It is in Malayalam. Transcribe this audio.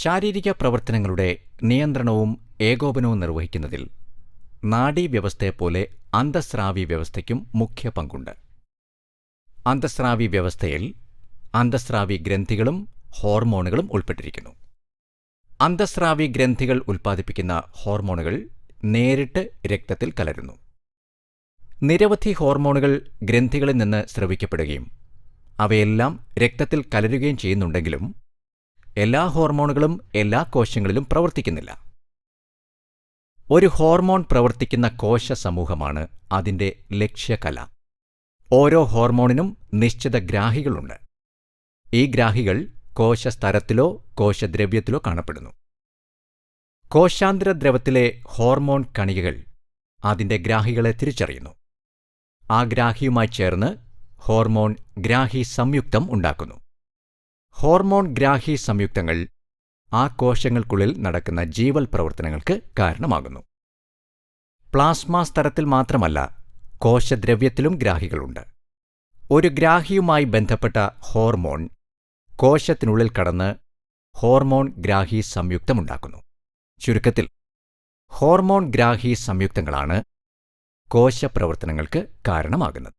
ശാരീരിക പ്രവർത്തനങ്ങളുടെ നിയന്ത്രണവും ഏകോപനവും നിർവഹിക്കുന്നതിൽ നാഡീവ്യവസ്ഥയെപ്പോലെ അന്തസ്രാവി വ്യവസ്ഥയ്ക്കും മുഖ്യ പങ്കുണ്ട്. അന്തസ്രാവി വ്യവസ്ഥയിൽ അന്തസ്രാവി ഗ്രന്ഥികളും ഹോർമോണുകളും ഉൾപ്പെട്ടിരിക്കുന്നു. അന്തസ്രാവി ഗ്രന്ഥികൾ ഉൽപ്പാദിപ്പിക്കുന്ന ഹോർമോണുകൾ നേരിട്ട് രക്തത്തിൽ കലരുന്നു. നിരവധി ഹോർമോണുകൾ ഗ്രന്ഥികളിൽ നിന്ന് സ്രവിക്കപ്പെടുകയും അവയെല്ലാം രക്തത്തിൽ കലരുകയും ചെയ്യുന്നുണ്ടെങ്കിലും എല്ലാ ഹോർമോണുകളും എല്ലാ കോശങ്ങളിലും പ്രവർത്തിക്കുന്നില്ല. ഒരു ഹോർമോൺ പ്രവർത്തിക്കുന്ന കോശ സമൂഹമാണ് അതിന്റെ ലക്ഷ്യകല. ഓരോ ഹോർമോണിനും നിശ്ചിത ഗ്രാഹികളുണ്ട്. ഈ ഗ്രാഹികൾ കോശസ്തരത്തിലോ കോശദ്രവ്യത്തിലോ കാണപ്പെടുന്നു. കോശാന്തര ദ്രവത്തിലെ ഹോർമോൺ കണികകൾ അതിന്റെ ഗ്രാഹികളെ തിരിച്ചറിയുന്നു. ആ ഗ്രാഹിയുമായി ചേർന്ന് ഹോർമോൺ ഗ്രാഹി സംയുക്തം ഉണ്ടാക്കുന്നു. ഹോർമോൺ ഗ്രാഹി സംയുക്തങ്ങൾ ആ കോശങ്ങൾക്കുള്ളിൽ നടക്കുന്ന ജീവൽ പ്രവർത്തനങ്ങൾക്ക് കാരണമാകുന്നു. പ്ലാസ്മ സ്തരത്തിൽ മാത്രമല്ല കോശദ്രവ്യത്തിലും ഗ്രാഹികളുണ്ട്. ഒരു ഗ്രാഹിയുമായി ബന്ധപ്പെട്ട ഹോർമോൺ കോശത്തിനുള്ളിൽ കടന്ന് ഹോർമോൺ ഗ്രാഹി സംയുക്തമുണ്ടാക്കുന്നു. ചുരുക്കത്തിൽ ഹോർമോൺ ഗ്രാഹി സംയുക്തങ്ങളാണ് കോശപ്രവർത്തനങ്ങൾക്ക് കാരണമാകുന്നത്.